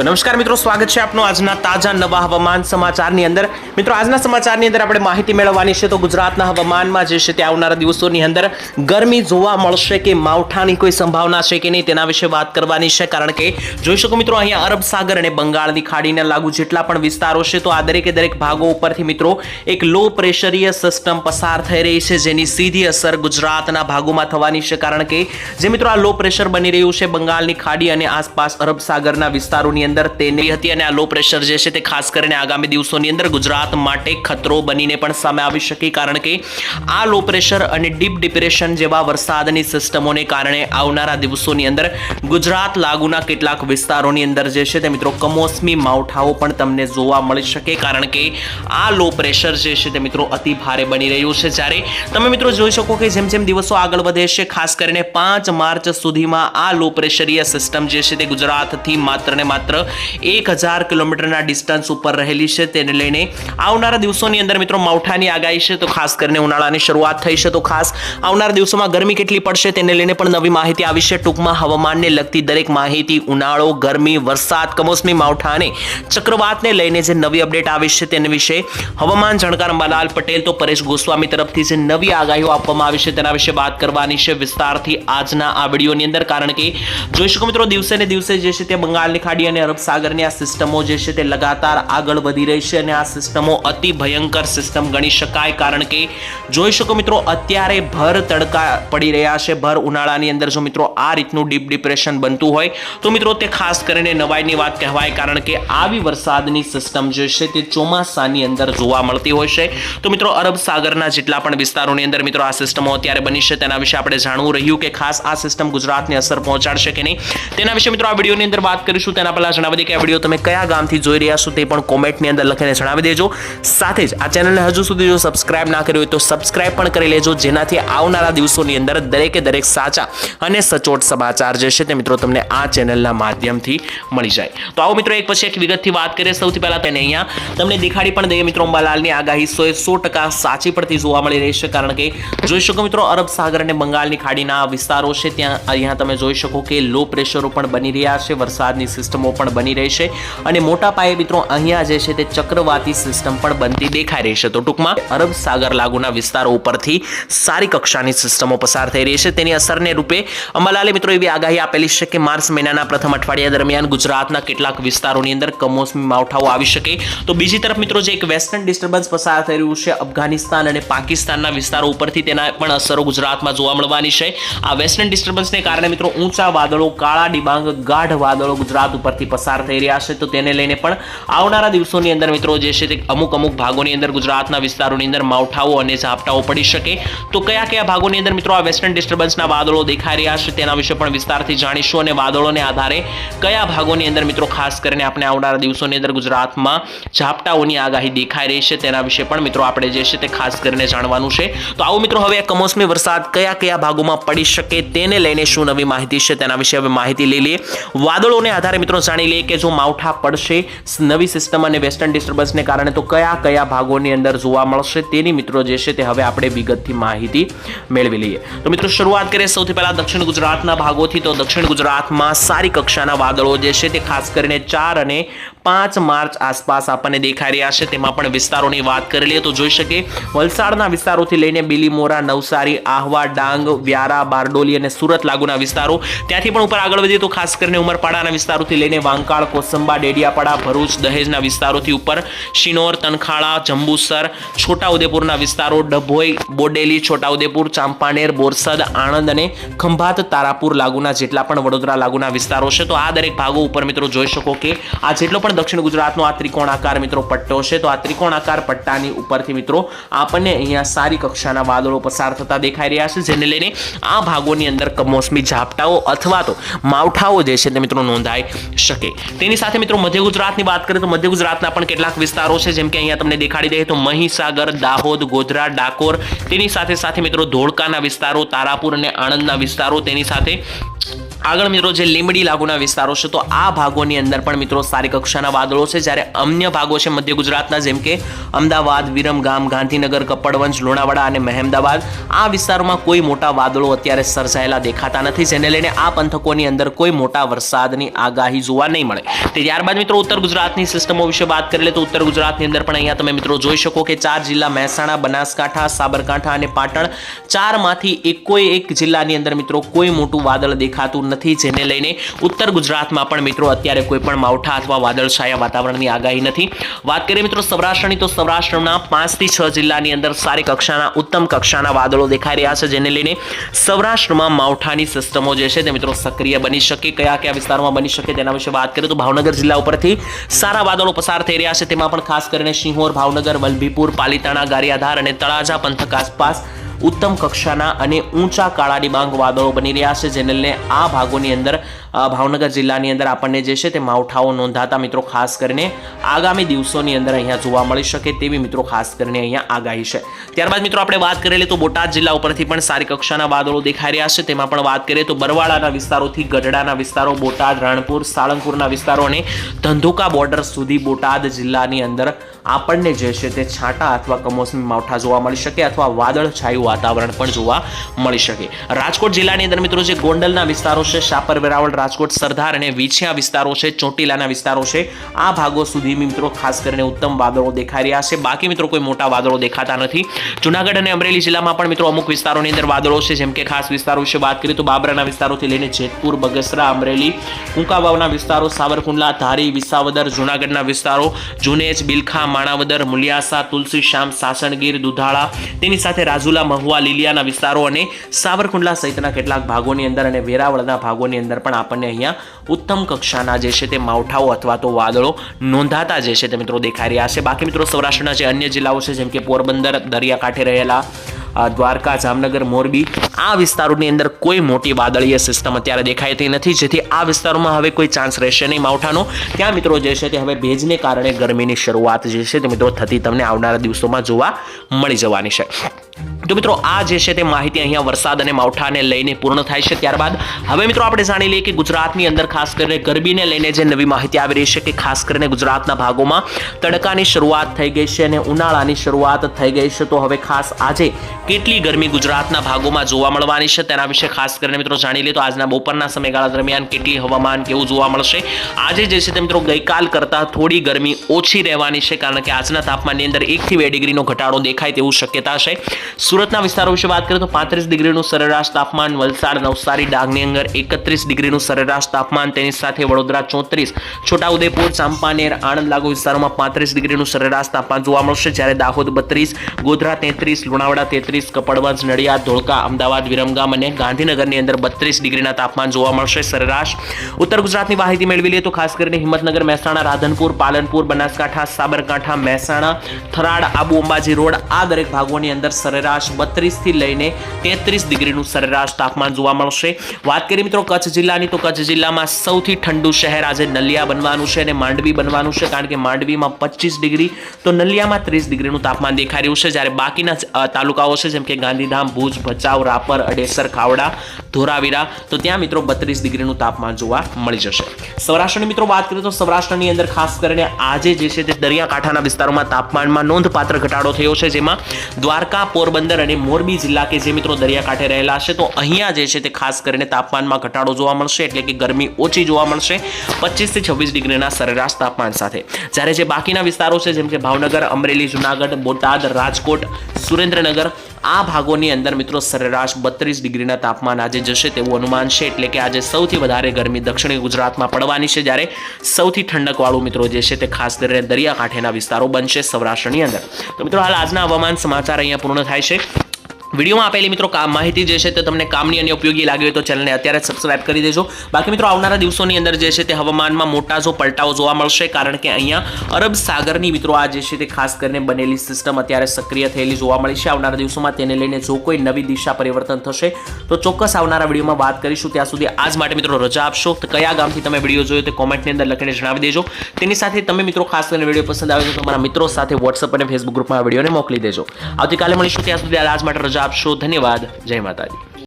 તો નમસ્કાર મિત્રો, સ્વાગત છે આપનું આજના તાજા નવા હવામાન સમાચારની અંદર. મિત્રો, આજના સમાચારની અંદર આપણે માહિતી મેળવવાની છે તો ગુજરાતના હવામાનમાં જે છે તે આવનારા દિવસોની અંદર ગરમી જોવા મળશે કે માવઠાની કોઈ સંભાવના છે કે નહીં તેના વિશે વાત કરવાની છે. કારણ કે જોઈ શકો મિત્રો, અહીંયા અરબ સાગર અને બંગાળની ખાડીને લાગુ જેટલા પણ વિસ્તારો છે તો આ દરેકે દરેક ભાગો ઉપરથી મિત્રો એક લો પ્રેશરીય સિસ્ટમ પસાર થઈ રહી છે જેની સીધી અસર ગુજરાતના ભાગોમાં થવાની છે. કારણ કે જે મિત્રો આ લો પ્રેશર બની રહ્યું છે બંગાળની ખાડી અને આસપાસ અરબ સાગરના વિસ્તારોની અંદર તેની હતી અને આ લો પ્રેશર જે છે તે ખાસ કરીને આગામી દિવસોની અંદર ગુજરાત માટે ખતરો બનીને પણ સામે આવી શકે, કારણ કે આ લો પ્રેશર અને ડીપ ડિપ્રેશન જેવા વરસાદની સિસ્ટમોને કારણે આવનારા દિવસોની અંદર ગુજરાત લાગુના કેટલાક વિસ્તારોની અંદર જે છે તે મિત્રો કમોસમી માવઠાઓ પણ તમને જોવા મળી શકે, કારણ કે આ લો પ્રેશર જે છે તે મિત્રો અતિ ભારે બની રહ્યું છે. જ્યારે તમે મિત્રો જોઈ શકો કે જેમ જેમ દિવસો આગળ વધે છે, ખાસ કરીને પાંચ માર્ચ સુધીમાં આ લો પ્રેશરીય સિસ્ટમ જે છે તે ગુજરાતથી માત્ર ને માત્ર એક હજાર કિલોમીટરના ડિસ્ટન્સ ઉપર રહેલી છે. તેને લઈને આવનારા દિવસોની અંદર મિત્રો માવઠાની આગાહી છે, તો ખાસ કરીને ઉનાળાની શરૂઆત થઈ છે. તો ખાસ આવનારા દિવસોમાં ગરમી કેટલી પડશે તેને લઈને પણ નવી માહિતી આવી છે. ટૂંકમાં હવામાનને લગતી દરેક માહિતી, ઉનાળો, ગરમી, વરસાદ, કમોસમી માવઠા અને ચક્રવાતને લઈને જે નવી અપડેટ આવી છે તેના વિશે હવામાન જાણકાર અંબાલાલ પટેલ તો પરેશ ગોસ્વામી તરફથી જે નવી આગાહીઓ આપવામાં આવી છે તેના વિશે વાત કરવાની છે વિસ્તારથી આજના આ વિડીયોની અંદર. કારણ કે જોઈ શકો મિત્રો, દિવસે ને દિવસે જે છે તે બંગાળની ખાડી અને અરબ સાગરની આ સિસ્ટમો જે છે તે લગાતાર આગળ વધી રહી છે અને આ સિસ્ટમો અતિ ભયંકર સિસ્ટમ ગણી શકાય. કારણ કે જોઈ શકો મિત્રો, અત્યારે ભર તડકા પડી રહ્યા છે. ભર ઉનાળાની અંદર જો મિત્રો આ રીતનું ડીપ ડિપ્રેશન બનતું હોય, તો મિત્રો તે ખાસ કરીને નવાઈની વાત કહેવાય. કારણ કે આવી વરસાદની સિસ્ટમ જે છે તે ચોમાસાની અંદર જોવા મળતી હોય છે. તો મિત્રો, અરબ સાગરના જેટલા પણ વિસ્તારોની અંદર મિત્રો આ સિસ્ટમો અત્યારે બની છે, તેના વિશે આપણે જાણવું રહ્યું કે ખાસ આ સિસ્ટમ ગુજરાતને અસર પહોંચાડશે કે નહીં. તેના વિશે મિત્રો આ વિડીયોની અંદર વાત કરીશું. તેના પહેલા જણાવી દે કે આ વીડિયો તમે કયા ગામથી જોઈ રહ્યા છો તે પણ કોમેન્ટની અંદર લખીને જણાવી દેજો. સાથે જ આ ચેનલને હજુ સુધી જો સબસ્ક્રાઇબ ના કર્યો હોય તો સબસ્ક્રાઇબ પણ કરી લેજો, જેનાથી આવનારા દિવસોની અંદર દરેકે દરેક સાચા અને સચોટ સમાચાર જે છે તે મિત્રો તમને આ ચેનલના માધ્યમથી મળી જાય. તો આવો મિત્રો એક પછી એક વિગતથી વાત કરીએ. સૌથી પહેલાં તેને અહીંયા તમને દેખાડી પણ દઈએ મિત્રો અંબાલાલની આગાહી સો સો ટકા સાચી પડતી જોવા મળી રહી છે, કારણ કે જોઈ શકો મિત્રો અરબ સાગર અને બંગાળની ખાડીના વિસ્તારો છે, ત્યાં અહીંયા તમે જોઈ શકો કે લો પ્રેશરો પણ બની રહ્યા છે, વરસાદની સિસ્ટમો પણ બની રહેશે. અને મોટા પાયે મિત્રો, અહીંયા જે છે તે ચક્રવાતી સિસ્ટમ પણ બનતી દેખાઈ રહી છે. તો ટૂંકમાં, અરબ સાગર લાગુના વિસ્તારો ઉપરથી સારી કક્ષાની સિસ્ટમો પસાર થઈ રહી છે. તેની અસરને રૂપે અંબાલાલે મિત્રો એવી આગાહી આપેલી છે કે માર્ચ મહિનાના પ્રથમ અઠવાડિયા દરમિયાન ગુજરાતના કેટલાક વિસ્તારોની અંદર કમોસમી માવઠાઓ આવી શકે. તો બીજી તરફ મિત્રો, જે એક વેસ્ટર્ન ડિસ્ટર્બન્સ પસાર થઈ રહ્યું છે, અફઘાનિસ્તાન અને પાકિસ્તાનના વિસ્તારો ઉપરથી તેના પણ અસરો ગુજરાતમાં જોવા મળવાની છે. આ વેસ્ટર્ન ડિસ્ટર્બન્સને કારણે મિત્રો, ઊંચા વાદળો, કાળા ડિબાંગ, ગાઢ વાદળો ગુજરાત ઉપરથી પસાર થઈ રહ્યા છે, તો તેને લઈને પણ આવનારા દિવસોની અંદર મિત્રો જે છે તે અમુક અમુક ભાગોની અંદર ગુજરાતના વિસ્તારોની અંદર માવઠાઓ અને ઝાપટાઓ પડી શકે. તો કયા કયા ભાગોની અંદર મિત્રો આ વેસ્ટર્ન ડિસ્ટર્બન્સના વાદળો દેખાઈ રહ્યા છે તેના વિશે પણ વિસ્તારથી જાણીશું અને વાદળોને આધારે કયા ભાગોની અંદર મિત્રો ખાસ કરીને આપણે આવનારા દિવસોની અંદર ગુજરાતમાં ઝાપટાઓની આગાહી દેખાઈ રહી છે તેના વિશે પણ મિત્રો આપણે જે છે તે ખાસ કરીને જાણવાનું છે. તો આવો મિત્રો હવે આ કમોસમી વરસાદ કયા કયા ભાગોમાં પડી શકે તેને લઈને શું નવી માહિતી છે તેના વિશે હવે માહિતી લઈ લઈએ. વાદળોને આધારે મિત્રો જાણી લઈએ કે જો માવઠા પડશે? નવી સિસ્ટમ અને વેસ્ટર્ન ડિસ્ટર્બન્સને કારણે તો કયા કયા ભાગોની અંદર જોવા મળશે તેની મિત્રો જે છે તે હવે આપણે વિગતથી માહિતી મેળવી લઈએ. તો મિત્રો શરૂઆત કરીએ સૌથી પહેલાં દક્ષિણ ગુજરાતના ભાગોથી. તો દક્ષિણ ગુજરાતમાં સારી કક્ષાના વાદળો જે છે તે ખાસ કરીને ચાર અને પાંચ માર્ચ આસપાસ આપણને દેખાઈ રહ્યા છે. તેમાં પણ વિસ્તારોની વાત કરી લઈએ તો જોઈ શકીએ, વલસાડના વિસ્તારોથી લઈને બિલીમોરા, નવસારી, આહવા, ડાંગ, વ્યારા, બારડોલી અને સુરત લાગુના વિસ્તારો. ત્યાંથી પણ ઉપર આગળ વધીએ તો ખાસ કરીને ઉમરપાડાના વિસ્તારોથી લઈને વાંકાળ, કોસંબા, ડેડિયાપાડા, ભરૂચ, દહેજના વિસ્તારોથી ઉપર શિનોર, તનખાળા, જંબુસર, છોટાઉદેપુરના વિસ્તારો, ડભોઈ, બોડેલી, છોટાઉદેપુર, ચાંપાનેર, બોરસદ, આણંદ અને ખંભાત, તારાપુર લાગુના જેટલા પણ વડોદરા લાગુના વિસ્તારો છે. તો આ દરેક ભાગો ઉપર મિત્રો જોઈ શકો કે આ જેટલો પણ દક્ષિણ ગુજરાતનો આ ત્રિકોણાકાર મિત્રો પટ્ટો છે. તો આ ત્રિકોણાકાર પટ્ટાની ઉપરથી મિત્રો આપણને અહીંયા સારી કક્ષાના વાદળો પસાર થતા દેખાઈ રહ્યા છે, જેને લઈને આ ભાગોની અંદર કમોસમી ઝાપટાઓ અથવા તો માવઠાઓ જે છે તે મિત્રો નોંધાઈ શકે. તેની સાથે મિત્રો મધ્ય ગુજરાતની વાત કરીએ તો મધ્ય ગુજરાતના પણ કેટલાક વિસ્તારો છે, જેમ કે અહીંયા તમને દેખાડી દઈએ તો મહીસાગર, દાહોદ, ગોધરા, ડાકોર, તેની સાથે સાથે મિત્રો ધોળકાના વિસ્તારો, તારાપુર અને આણંદના વિસ્તારો, તેની સાથે આગળ મિત્રો જે લીંબડી લાગુના વિસ્તારો છે, તો આ ભાગોની અંદર પણ મિત્રો સારી કક્ષાના વાદળો છે. જ્યારે અન્ય ભાગો છે, મધ્ય ગુજરાતના, જેમ કે અમદાવાદ વિરમગામ ગાંધીનગર, કપડવંજ, લુણાવાડા અને મહેમદાવાદ, આ વિસ્તારોમાં કોઈ મોટા વાદળો અત્યારે સર્જાયેલા દેખાતા નથી. જેને લઈને આ પંથકોની અંદર કોઈ મોટા વરસાદની આગાહી જોવા નહીં મળે. તે ત્યારબાદ મિત્રો ઉત્તર ગુજરાતની સિસ્ટમો વિશે વાત કરી લે, તો ઉત્તર ગુજરાતની અંદર પણ અહીંયા તમે મિત્રો જોઈ શકો કે ચાર જિલ્લા, મહેસાણા, બનાસકાંઠા, સાબરકાંઠા અને પાટણ, ચારમાંથી એકોય એક જિલ્લાની અંદર મિત્રો કોઈ મોટું વાદળ દેખાતું નથી જેને લઈને ઉત્તર ગુજરાતમાં પણ મિત્રો અત્યારે કોઈ પણ માવઠા અથવા વાદળછાયા વાતાવરણની આગાહી નથી. વાત કરીએ મિત્રો સૌરાષ્ટ્રની, તો સૌરાષ્ટ્રના પાંચથી છ જિલ્લાની અંદર સારી કક્ષાના, ઉત્તમ કક્ષાના વાદળો દેખાઈ રહ્યા છે, જેને લઈને સૌરાષ્ટ્રમાં માવઠાની સિસ્ટમો જે છે તે મિત્રો સક્રિય બની શકે, કયા કયા વિસ્તારમાં બની શકે તેના વિશે વાત કરીએ તો ભાવનગર જિલ્લા ઉપરથી સારા વાદળો પસાર થઈ રહ્યા છે, તેમાં પણ ખાસ કરીને સિંહોર ભાવનગર, વલભીપુર, પાલીતાણા, ગારિયાધાર અને તળાજા પંથક આસપાસ ઉત્તમ કક્ષાના અને ઊંચા કાળા ડિબાંગ વાદળો બની રહ્યા છે. જેને આ ભાગોની અંદર ભાવનગર જિલ્લાની અંદર આપણને જે છે તે માવઠાઓ નોંધાતા મિત્રો ખાસ કરીને આગામી દિવસોની અંદર અહીંયા જોવા મળી શકે તેવી મિત્રો ખાસ કરીને અહીંયા આગાહી છે. ત્યારબાદ મિત્રો આપણે વાત કરેલી તો બોટાદ જિલ્લા ઉપરથી પણ સારી કક્ષાના વાદળો દેખાઈ રહ્યા છે. તેમાં પણ વાત કરીએ તો બરવાળાના વિસ્તારોથી ગઢડાના વિસ્તારો, બોટાદ, રણપુર, સાળંગપુરના વિસ્તારો અને ધંધુકા બોર્ડર સુધી બોટાદ જિલ્લાની અંદર આપણને જે છે તે છાંટા અથવા કમોસમી માવઠા જોવા મળી શકે અથવા વાદળ છાયું વાતાવરણ પણ જોવા મળી શકે. રાજકોટ જિલ્લાની અંદર મિત્રો જે ગોંડલના વિસ્તારો છે, શાપર વેરાવળ રાજકોટ, સરદાર અને વીછિયા વિસ્તારો છે, ચોટીલાના વિસ્તારો છે. આ ભાગો સુધી મિત્રો ખાસ કરીને ઉત્તમ વાદળો દેખાઈ રહ્યા છે. બાકી મિત્રો કોઈ મોટા વાદળો દેખાતા નથી. જુનાગઢ અને અમરેલી જિલ્લામાં પણ મિત્રો અમુક વિસ્તારોની અંદર વાદળો છે, જેમ કે ખાસ વિસ્તારો વિશે વાત કરીએ તો બાબરાના વિસ્તારોથી લઈને જેતપુર, બગસરા, અમરેલી, કુંકાવાવના વિસ્તારો, સાવરકુંડલા, ધારી, વિસાવદર, જુનાગઢના વિસ્તારો, જુનેજ, બિલખા, માણાવદર, મુલિયાસા તુલસીશ્યામ સાસણગીર, દુધાળા, તેની સાથે રાજુલા, મહુવા, લીલિયાના વિસ્તારો અને સાવરકુંડલા સહિતના કેટલાક ભાગોની અંદર અને વેરાવળના ભાગોની અંદર પણ આપણને અહીંયા ઉત્તમ કક્ષાના જે છે તે માવઠાઓ અથવા તો વાદળો નોંધાતા જે છે તે મિત્રો દેખાઈ રહ્યા છે. બાકી મિત્રો સૌરાષ્ટ્રના જે અન્ય જિલ્લાઓ છે, જેમ કે પોરબંદર, દરિયાકાંઠે રહેલા દ્વારકા, જામનગર, મોરબી, આ વિસ્તારોની અંદર કોઈ મોટી વાદળીય સિસ્ટમ અત્યારે દેખાતી નથી. જેથી આ વિસ્તારોમાં હવે કોઈ ચાન્સ રહેશે નહીં માવઠાનો. ત્યાં મિત્રો જે છે તે હવે ભેજને કારણે ગરમીની શરૂઆત જે છે તે મિત્રો થતી તમને આવનારા દિવસોમાં જોવા મળી જવાની છે. તો મિત્રો, આ જે છે તે માહિતી અહીંયા વરસાદ અને માવઠાને લઈને પૂર્ણ થાય છે. ત્યારબાદ હવે મિત્રો આપણે જાણી લઈએ કે ગુજરાતની અંદર ખાસ કરીને ગરબીને લઈને જે નવી માહિતી આવી રહી છે કે ખાસ કરીને ગુજરાતના ભાગોમાં તડકાની શરૂઆત થઈ ગઈ છે અને ઉનાળાની શરૂઆત થઈ ગઈ છે. તો હવે ખાસ આજે કેટલી ગરમી ગુજરાતના ભાગોમાં જોવા મળવાની છે તેના વિશે ખાસ કરીને મિત્રો જાણી લઈએ તો આજના બપોરના સમયગાળા દરમિયાન કેટલી હવામાન કેવું જોવા મળશે. આજે જે છે તે મિત્રો ગઈકાલ કરતાં થોડી ગરમી ઓછી રહેવાની છે, કારણ કે આજના તાપમાનની અંદર એકથી બે ડિગ્રીનો ઘટાડો દેખાય તેવું શક્યતા છે. સુરતના વિસ્તારો વિશે વાત કરીએ તો પાંત્રીસ ડિગ્રીનું સરેરાશ તાપમાન વલસાડ, નવસારી, ડાંગની અંદર એકત્રીસ ડિગ્રીનું સરેરાશ તાપમાન. તેની સાથે વડોદરા ચોત્રીસ, છોટાઉદેપુર, ચાંપાનેર, આણંદ લાગુ વિસ્તારોમાં પાંત્રીસ ડિગ્રીનું સરેરાશ તાપમાન જોવા મળશે. જ્યારે દાહોદ બત્રીસ, ગોધરા તેત્રીસ, લુણાવાડા તેત્રીસ, કપડવંજ, નડિયાદ, ધોળકા, અમદાવાદ, વિરમગામ અને ગાંધીનગરની અંદર બત્રીસ ડિગ્રીના તાપમાન જોવા મળશે સરેરાશ. ઉત્તર ગુજરાતની માહિતી મેળવી લઈએ તો ખાસ કરીને હિંમતનગર, મહેસાણા, રાધનપુર, પાલનપુર, બનાસકાંઠા, સાબરકાંઠા, મહેસાણા થરાડ આબુ અંબાજી રોડ આ દરેક ભાગોની અંદર સરેરાશ બત્રીસથી લઈને તેત્રીસ ડિગ્રીનું સરેરાશ તાપમાન જોવા મળશે. વાત કરીએ મિત્રો કચ્છ જિલ્લાની, તો કચ્છ જિલ્લામાં સૌથી ઠંડુ શહેર આજે નલિયા બનવાનું છે અને માંડવી બનવાનું છે, કારણ કે માંડવીમાં પચીસ ડિગ્રી, તો નલિયામાં ત્રીસ ડિગ્રીનું તાપમાન દેખાઈ રહ્યું છે. જ્યારે બાકીના તાલુકાઓ છે, જેમ કે ગાંધીધામ, ભુજ, ભચાઉ, રાપર, અડેસર, ખાવડા ધોરાવીરા. તો ત્યાં મિત્રો બત્રીસ ડિગ્રીનું તાપમાન જોવા મળી જશે. સૌરાષ્ટ્રની મિત્રો વાત કરીએ તો સૌરાષ્ટ્રની અંદર ખાસ કરીને આજે જે છે તે દરિયાકાંઠાના વિસ્તારોમાં તાપમાનમાં નોંધપાત્ર ઘટાડો થયો છે. જેમાં દ્વારકા, પોરબંદર અને મોરબી જિલ્લા કે જે મિત્રો દરિયાકાંઠે રહેલા છે તો અહીંયા જે છે તે ખાસ કરીને તાપમાનમાં ઘટાડો જોવા મળશે. એટલે કે ગરમી ઓછી જોવા મળશે પચીસથી છવ્વીસ ડિગ્રીના સરેરાશ તાપમાન સાથે. જ્યારે જે બાકીના વિસ્તારો છે, જેમ કે ભાવનગર, અમરેલી, જુનાગઢ, બોટાદ, રાજકોટ, સુરેન્દ્રનગર આ ભાગોની અંદર મિત્રો સરેરાશ બત્રીસ ડિગ્રીના તાપમાન આજે જશે તેવું અનુમાન છે. એટલે કે આજે સૌથી વધારે ગરમી દક્ષિણી ગુજરાતમાં પડવાની છે. જ્યારે સૌથી ઠંડકવાળું મિત્રો જે છે તે ખાસ કરીને દરિયાકાંઠેના વિસ્તારો બનશે સૌરાષ્ટ્રની અંદર. તો મિત્રો, હાલ આજના હવામાન સમાચાર અહીંયા પૂર્ણ થાય છે. વિડીયોમાં આપેલી મિત્રો કામ માહિતી જે છે તે તમને કામની અને ઉપયોગી લાગી હોય તો ચેનલને અત્યારે સબસ્ક્રાઇબ કરી દેજો. બાકી મિત્રો આવનારા દિવસોની અંદર જે છે તે હવામાનમાં મોટા જો પલટાઓ જોવા મળશે કારણ કે અહીંયા અરબ સાગરની મિત્રો આ જે છે તે ખાસ કરીને બનેલી સિસ્ટમ અત્યારે સક્રિય થયેલી જોવા મળી છે. આવનારા દિવસોમાં તેને લઈને જો કોઈ નવી દિશા પરિવર્તન થશે તો ચોક્કસ આવનારા વિડીયોમાં વાત કરીશું. ત્યાં સુધી આજ માટે મિત્રો રજા આપશો. તો કયા ગામથી તમે વીડિયો જોયો તે કોમેન્ટની અંદર લખીને જણાવી દેજો. તેની સાથે તમે મિત્રો ખાસ કરીને વીડિયો પસંદ આવે તો તમારા મિત્રો સાથે વોટ્સઅપ અને ફેસબુક ગ્રુપમાં આ વિડીયોને મોકલી દેજો. આવતીકાલે મળીશું. ત્યાં સુધી આજ માટે રજા આપશો. ધન્યવાદ. જય માતાજી.